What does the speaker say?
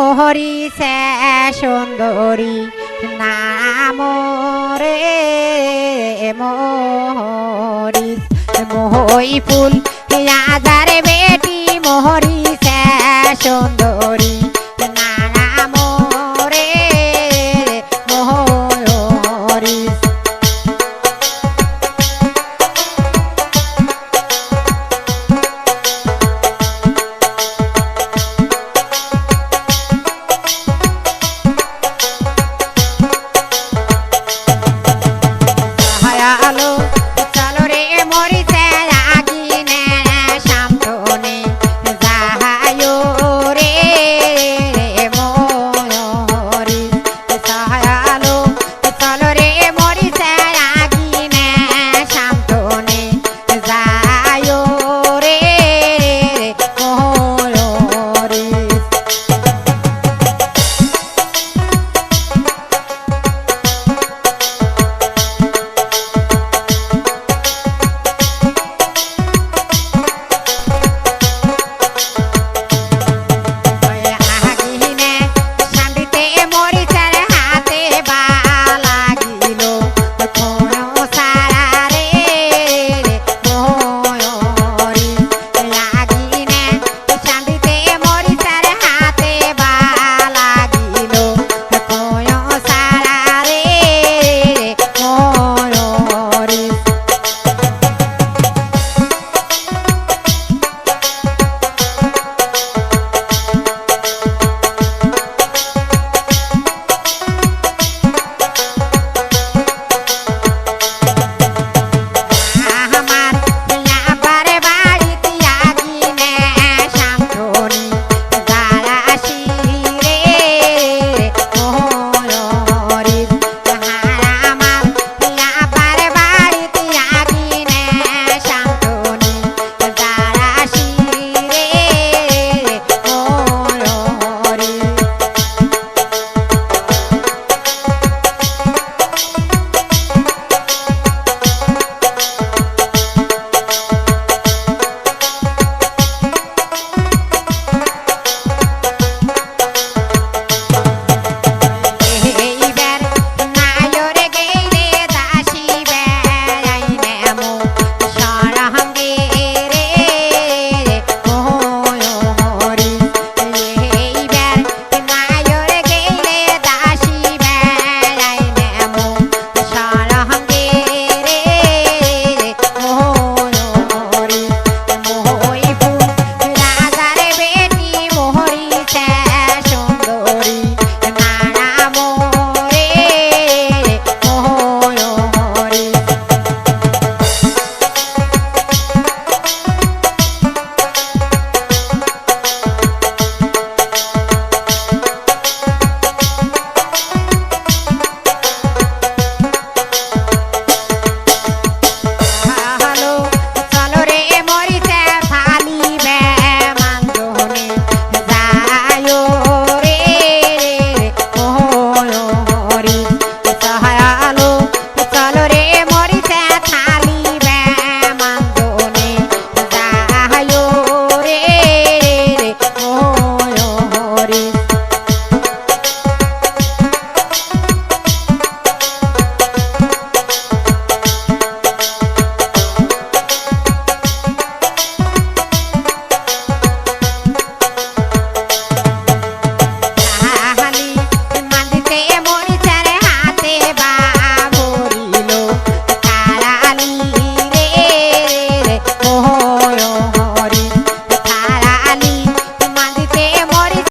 মোহরি সে সুন্দরী নাম রে মোহরি। মোহই ফুল আধার বেটি মোহরি সে সুন্দর I Hello.